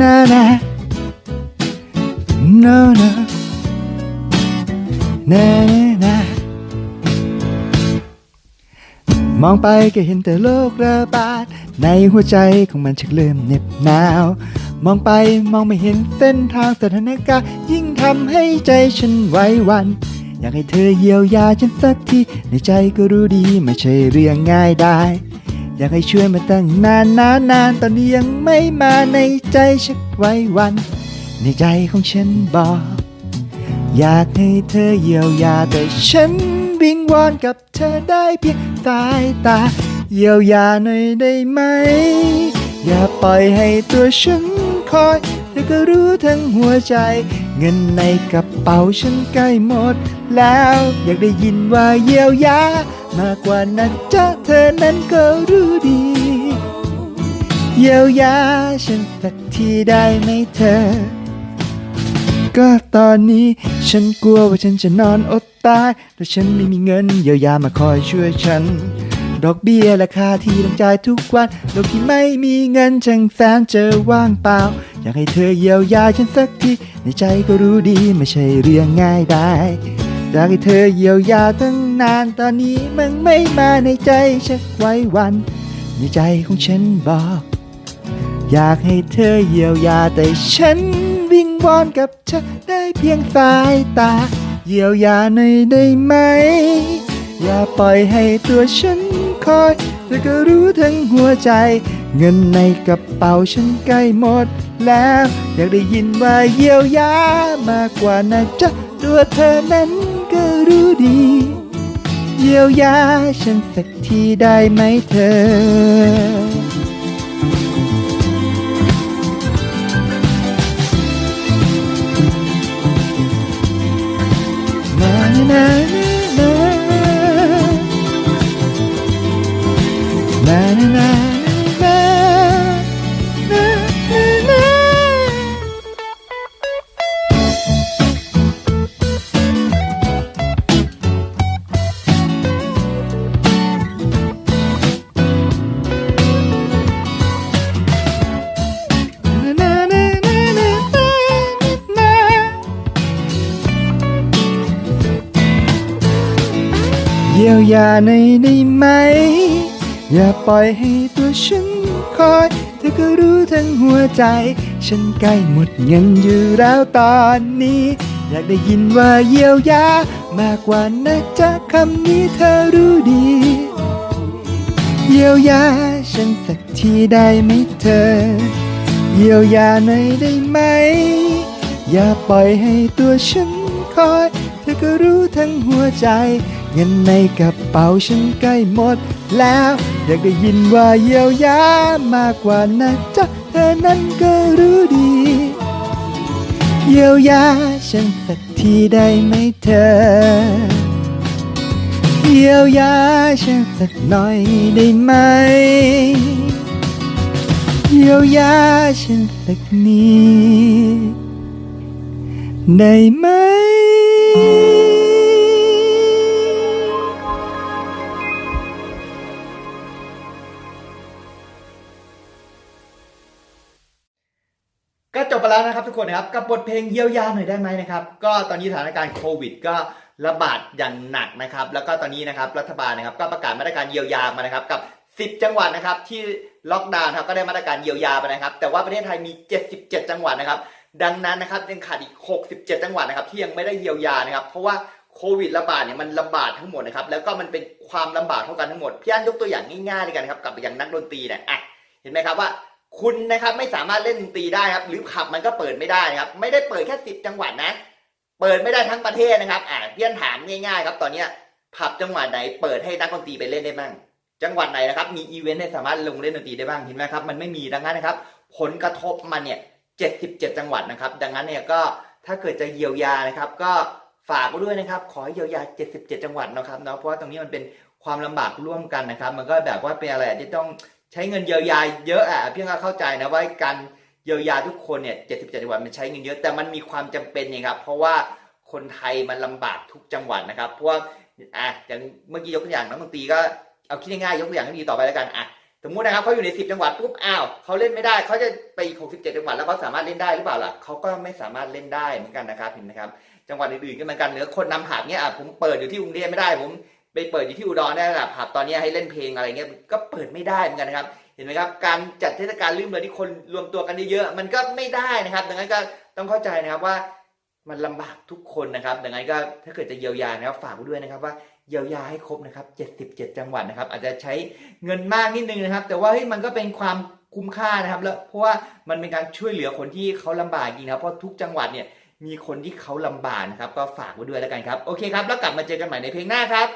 na na no no na na na มองไปก็เห็นแต่โลกระบาด ในหัวใจของมันชักเริ่มเหน็บหนาว มองไปมองไม่เห็นเส้นทางสถานการณ์ยิ่งทำให้ใจฉันไหว้หวัน อยากให้เธอเยียวยาฉันสักที ในใจก็รู้ดีไม่ใช่เรื่องง่ายได้ อยากให้ช่วยมาตั้งนานนานนานตอนนี้ยังไม่มาในใจชักไหว้หวัน ในใจของฉันบอก อยากให้เธอเยียวยาแต่ฉันวิงวอนกับเธอได้เพียงสายตา เยียวยาหน่อยได้ไหม อย่าปล่อยให้ตัวฉันคอยเธอก็รู้ทั้งหัวใจ เงินในกระเป๋าฉันใกล้หมด แล้วอยากได้ยินว่าเยียวยา มากกว่านั้นจะเธอนั้นก็รู้ดี เยียวยาฉันสักทีได้ไหมเธอ ก็ตอนนี้ฉันกลัวว่าฉันจะนอนอดตายถ้าฉันไม่มีเงินเยียวยามาคอยช่วยฉัน ดอกเบี้ยราคาที่ต้องจ่ายทุกวันโลกที่ไม่มีเงินจังแสนเจอว่างเปล่า อยากให้เธอเยียวยาฉันสักทีในใจก็รู้ดีไม่ใช่เรื่องง่ายได้ อยากให้เธอเยียวยาตั้งนานตอนนี้มันไม่มาในใจชักไว้วัน ในใจของฉันบอก อยากให้เธอเยียวยาแต่ฉันวิงวอนกับเธอได้เพียงสายตา เยียวยาหน่อยได้ไหม อย่าปล่อยให้ตัวฉันคอยเธอก็รู้ทั้งหัวใจ เงินในกระเป๋าฉันใกล้หมดแล้ว อยากได้ยินว่าเยียวยามากกว่านะจ๊ะ ตัวเธอนั้นก็รู้ดี เยียวยาฉันสักทีได้ไหมเธอ เยียวยาในอยได้ไหม อย่าปล่อยให้ตัวฉันคอย เธอก็รู้ทั้งหัวใจ ฉันใกล้หมดเงินอยู่แล้วตอนนี้ อยากได้ยินว่าเยียวยา มากกว่านะจ๊ะคำนี้เธอรู้ดี เยียวยาฉันสักทีได้ไหมเธอ เยียวยาหน่อยได้ไหม อย่าปล่อยให้ตัวฉันคอย เธอก็รู้ทั้งหัวใจ เงินในกระเป๋าฉันใกล้หมดแล้ว อยากได้ยินว่าเยียวยามากกว่านะจ๊ะเธอนั้นก็รู้ดี เยียวยาฉันสักทีได้ไหมเธอ เยียวยาฉันสักหน่อยได้ไหม เยียวยาฉันสักนิดได้ไหม ก็จบไปแล้วนะครับทุกคนนะครับกับบทเพลงเยียวยาหน่อยได้ไหมนะครับ ก็ตอนนี้สถานการณ์โควิด ก็ระบาดอย่างหนักนะครับ แล้วก็ตอนนี้นะครับรัฐบาลนะครับก็ประกาศมาตรการเยียวยามานะครับกับ10 จังหวัดนะครับที่ล็อกดาวน์ครับก็ได้มาตรการเยียวยาไปนะครับ แต่ว่าประเทศไทยมี 77 จังหวัดนะครับ ดังนั้นนะครับยังขาดอีก 67 จังหวัดนะครับที่ยังไม่ได้เยียวยานะครับ เพราะว่าโควิดระบาดเนี่ยมันระบาดทั้งหมดนะครับแล้วก็มันเป็นความลำบากเท่ากันทั้งหมดพี่อันยกตัวอย่างง่ายๆเลยกันครับกับอย่างนักดนตรีเนี่ยอะเห็นไหมครับว่า คุณนะครับไม่สามารถเล่นดนตรีได้ครับ หรือผับมันก็เปิดไม่ได้นะครับ ไม่ได้เปิดแค่สิบจังหวัดนะ เปิดไม่ได้ทั้งประเทศนะครับ อ่าเพี่อนถามง่ายๆ ครับตอนเนี้ยผับจังหวัดไหนเปิดให้นักดนตรีไปเล่นได้บ้าง จังหวัดไหนนะครับ มีอีเวนต์ให้สามารถลงเล่นดนตรีได้บ้างเห็นไหมครับ มันไม่มีดังนั้นนะครับ ผลกระทบมันเนี่ยเจ็ดสิบเจ็ดจังหวัดนะครับ ดังนั้นเนี่ยก็ถ้าเกิดจะเยียวยานะครับ ก็ฝากด้วยนะครับ ขอให้เยียวยา 77 จังหวัดนะครับเนาะเพราะว่าตรงนี้มันเป็นความลำบากร่วมกันนะครับ มันก็แบบว่าเป็นอะไรที่ต้อง ใช้เงินเยียวยาเยอะอะพี่ก็เข้าใจนะว่าการเยียวยาทุกคนเนี่ย77จังหวัดมันใช้เงินเยอะแต่มันมีความจำเป็นเนี่ยครับเพราะว่าคนไทยมันลำบากทุกจังหวัดนะครับเพราะว่าอะอย่างเมื่อกี้ยกตัวอย่างนักดนตรีก็เอาคิดง่ายๆยกตัวอย่างให้ดีต่อไปแล้วกันอะสมมุตินะครับเขาอยู่ใน 10 จังหวัดปุ๊บอ้าวเขาเล่นไม่ได้เขาจะไปอีก67 จังหวัดแล้วเขาสามารถเล่นได้หรือเปล่าล่ะเขาก็ไม่สามารถเล่นได้เหมือนกันนะครับเห็นไหมครับจังหวัดอื่นๆก็เหมือนกันเหลือคนนำผับเนี่ยอะผมเปิดอยู่ที่กรุงเทพไม่ได้ผม ไปเปิดอยู่ที่อุดรเนี่ยแหละผับตอนนี้ให้เล่นเพลงอะไรเงี้ยก็เปิดไม่ได้เหมือนกันนะครับเห็นไหมครับการจัดเทศกาลลื่นเริงที่คนรวมตัวกันเยอะๆมันก็ไม่ได้นะครับ ดังนั้นก็ต้องเข้าใจนะครับว่ามันลำบากทุกคนนะครับ ดังนั้นก็ถ้าเกิดจะเยียวยานะครับฝากด้วยนะครับว่าเยียวยาให้ครบนะครับ 77 จังหวัดนะครับ อาจจะใช้เงินมากนิดนึงนะครับ แต่ว่าเฮ้ยมันก็เป็นความคุ้มค่านะครับ แล้วเพราะว่ามันเป็นการช่วยเหลือคนที่เขาลำบากจริงนะครับเพราะทุกจังหวัดเนี่ยมีคนที่เขาลำบากนะครับ ก็ฝากไว้ด้วยแล้วกันครับ โอเคครับ แล้วกลับมาเจอกันใหม่ในเพลงหน้าครับ